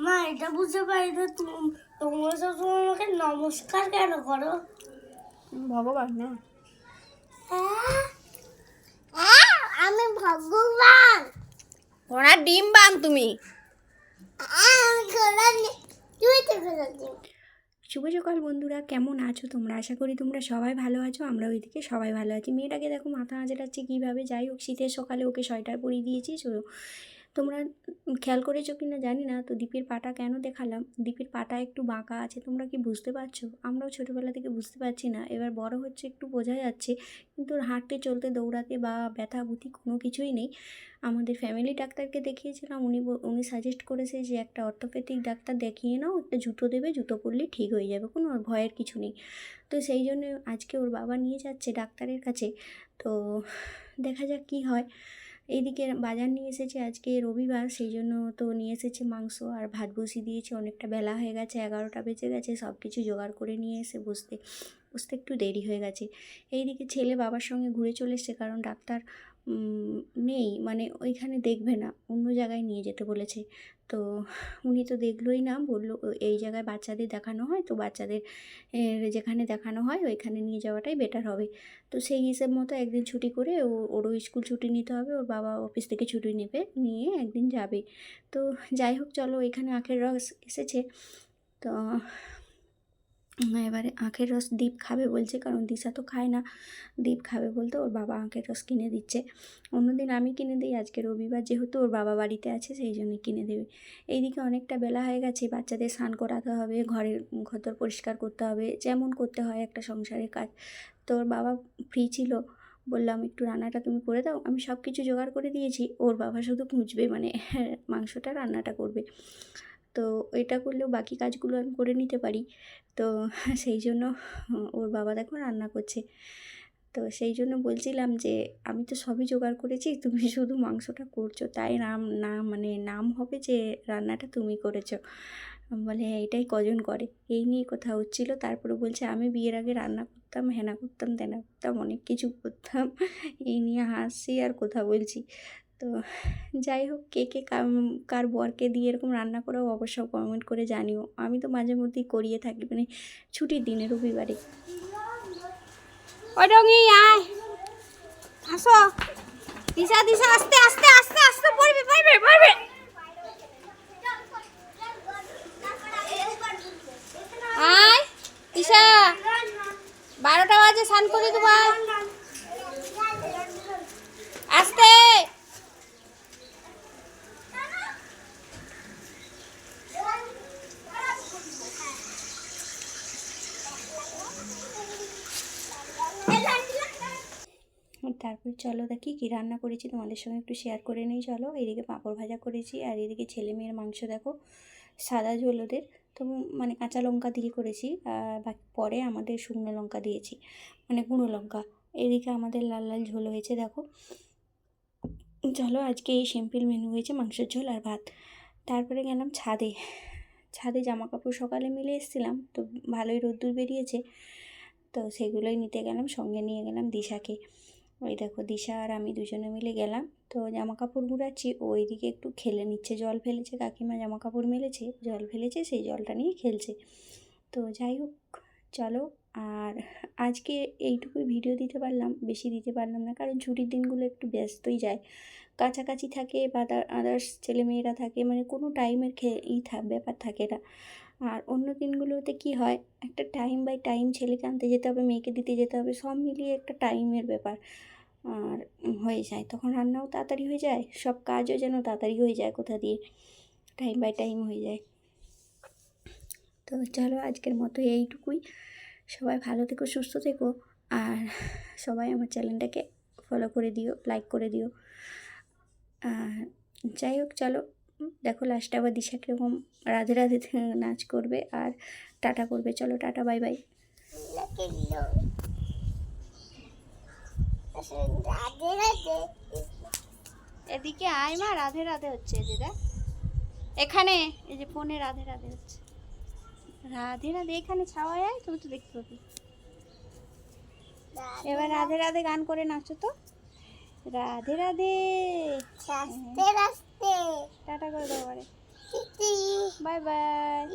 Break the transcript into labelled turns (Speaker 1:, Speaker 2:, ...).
Speaker 1: মা এটা বুঝতে পারি না তুম- তোমরা সবসময় আমাকে নমস্কার কেন করো?
Speaker 2: ভগবান না।
Speaker 1: আমি ভগবান।
Speaker 2: ঘোড়ার ডিম বান তুমি। শুভ সকাল বন্ধুরা কেমন আছো তোমরা? আশা করি তোমরা সবাই ভালো আছো আমরা ওইদিকে সবাই ভালো আছি। মেয়েটাকে দেখো মাথা আঁচড়াচ্ছে কীভাবে? যাই হোক শীতের সকালে ওকে সোয়েটার পরিয়ে দিয়েছি তোমরা খেয়াল করেছ কি না জানি না, তো দীপের পাটা কেন দেখালাম? দীপের পাটা একটু বাঁকা আছে, তোমরা কি বুঝতে পারছ? আমরাও ছোটোবেলা থেকে বুঝতে পারছি না, এবার বড় হচ্ছে একটু বোঝা যাচ্ছে, কিন্তু হাঁটতে, চলতে, দৌড়াতে বা ব্যথা বুথি কোনো কিছুই নেই। আমাদের ফ্যামিলি ডাক্তারকে দেখিয়েছিলাম, উনি উনি সাজেস্ট করেছে যে একটা অর্থোপেডিক ডাক্তার দেখিয়ে নাও, একটা জুতো দেবে, জুতো পরলে ঠিক হয়ে যাবে, কোনো ভয়ের কিছু নেই। তো সেই জন্য আজকে ওর বাবা নিয়ে যাচ্ছে ডাক্তারের কাছে, তো দেখা যাক কী হয়। এইদিকে বাজার নিয়ে এসেছে আজকে রবিবার সেই জন্য তো নিয়ে এসেছে মাংস আর ভাত বসিয়ে দিয়েছে। অনেকটা বেলা হয়ে গেছে, এগারোটা বেজে গেছে সব কিছু জোগাড় করে নিয়ে এসে বসতে বসতে একটু দেরি হয়ে গেছে। এইদিকে ছেলে বাবার সঙ্গে ঘুরে চলে এসছে, কারণ ডাক্তার নেই। মানে ওইখানে দেখবে না অন্য জায়গায় নিয়ে যেতে বলেছে। তো উনি তো দেখলোই না বলল "ও, এই জায়গায় বাচ্চাদের দেখানো হয় তো বাচ্চাদের যেখানে দেখানো হয় ওইখানে নিয়ে যাওয়াটাই বেটার হবে। তো সেই হিসেব মতো একদিন ছুটি করে ও ওরও স্কুল ছুটি নিতে হবে ওর বাবা অফিস থেকে ছুটি নেবে নিয়ে একদিন যাবে। তো যাই হোক চলো এখানে আখের রস এসেছে। তো এবারে আখের রস দীপ খাবে বলছে, কারণ দিশা তো খায় না। দীপ খাবে বলতে ওর বাবা আখের রস কিনে দিচ্ছে। অন্যদিন আমি কিনে দিই, আজকে রবিবার যেহেতু ওর বাবা বাড়িতে আছে, সেই জন্য কিনে দেবে। এইদিকে অনেকটা বেলা হয়ে গেছে, বাচ্চাদের স্নান করাতে হবে, ঘরের ঘর পরিষ্কার করতে হবে, যেমন করতে হয় একটা সংসারের কাজ। তো ওর বাবা ফ্রি ছিল, বললাম, একটু রান্নাটা তুমি করে দাও, আমি সব কিছু জোগাড় করে দিয়েছি। ওর বাবা শুধু খুঁজবে মানে মাংসটা রান্নাটা করবে। তো এটা করলেও বাকি কাজগুলো আমি করে নিতে পারি। তো সেই জন্য ওর বাবা দেখো রান্না করছে। তো সেই জন্য বলছিলাম যে আমি তো সবই জোগাড় করেছি তুমি শুধু মাংসটা করছ তাই নাম না মানে নাম হবে যে রান্নাটা তুমি করেছ। বলে "হ্যাঁ, এটাই কজন করে? এই নিয়ে কথা হচ্ছিল। তারপরে বলছে আমি বিয়ের আগে রান্না করতাম হেনা করতাম তেনা করতাম অনেক কিছু করতাম। এই নিয়ে হাসছি আর কথা বলছি। তো যাই হোক, কে কে কার বরকে দিয়ে এরকম রান্না করেও অবশ্য কমেন্ট করে জানিও। আমি তো মাঝে মধ্যেই করিয়ে থাকি মানে ছুটির দিনে, রবিবারে। আয়। দিশা দিশা, আস্তে আস্তে আস্তে আস্তে, পড়বে পড়বে পড়বে। আয়, দিশা। বারোটা বাজে, স্নান করে দেবো আস্তে। তারপর চলো দেখি কী রান্না করেছি, তোমাদের সঙ্গে একটু শেয়ার করে নিই, চলো। এদিকে পাঁপড় ভাজা করেছি, আর এদিকে ছেলে মেয়ের মাংস দেখো, সাদা ঝোল ওদের। তো মানে কাঁচা লঙ্কা দিয়ে করেছি বাকি পরে আমাদের শুকনো লঙ্কা দিয়েছি মানে গুঁড়ো লঙ্কা। এদিকে আমাদের লাল লাল ঝোল হয়েছে দেখো। চলো আজকে এই সিম্পল মেনু হয়েছে মাংসের ঝোল আর ভাত। তারপরে গেলাম ছাদে। ছাদে জামা কাপড় সকালে মিলে এসেছিলাম, তো ভালোই রোদ্দুর বেরিয়েছে, তো সেগুলোই নিতে গেলাম, সঙ্গে নিয়ে গেলাম দিশাকে। ওই দেখো দিশা আর আমি দুজনে মিলে গেলাম। তো জামা কাপড় গুড়াচ্ছি ওইদিকে একটু খেলে নিচ্ছে, জল ফেলেছে, কাকিমা জামা কাপড় মেলেছে, জল ফেলেছে, সেই জলটা নিয়ে খেলছে। তো যাই হোক, চলো, আর আজকে এইটুকুই ভিডিও দিতে পারলাম, বেশি দিতে পারলাম না, কারণ ছুটির দিনগুলো একটু ব্যস্তই যায়। কাছাকাছি থাকে, বা আদার্স ছেলেমেয়েরা থাকে মানে কোনো টাইমের খে ই ব্যাপার থাকে না। আর অন্য দিনগুলোতে কি হয়? একটা টাইম বাই টাইম ছেলেকে আনতে যেতে হবে, মেয়েকে দিতে যেতে হবে, সব মিলিয়ে একটা টাইমের ব্যাপার। আর হয়ে যায়। তখন রান্নাও তাড়াতাড়ি হয়ে যায়, সব কাজও যেন তাড়াতাড়ি হয়ে যায় কোথা দিয়ে? টাইম বাই টাইম হয়ে যায়। তো চলো আজকের মতো এইটুকুই। সবাই ভালো থেকো, সুস্থ থেকো। আর সবাই আমার চ্যানেলটাকে ফলো করে দিও লাইক করে দিও। আর যাই হোক, চলো। দেখো লাস্টে আবার দিশা কীরকম রাধে রাধে নাচ করবে আর টাটা করবে। চলো টাটা, বাই বাই। এদিকে আয় মা, রাধে রাধে হচ্ছে দিদা এখানে, এই যে ফোনে রাধে রাধে হচ্ছে। রাধে রাধে, এখানে ছাওয়ায় আয় তুমি তো দেখতে পাবি। এবার রাধে রাধে গান করে নাচো তো। রাধে রাধে।
Speaker 1: রাস্তে রাস্তে।
Speaker 2: টাটা করে দাও
Speaker 1: বারে
Speaker 2: বাই বাই।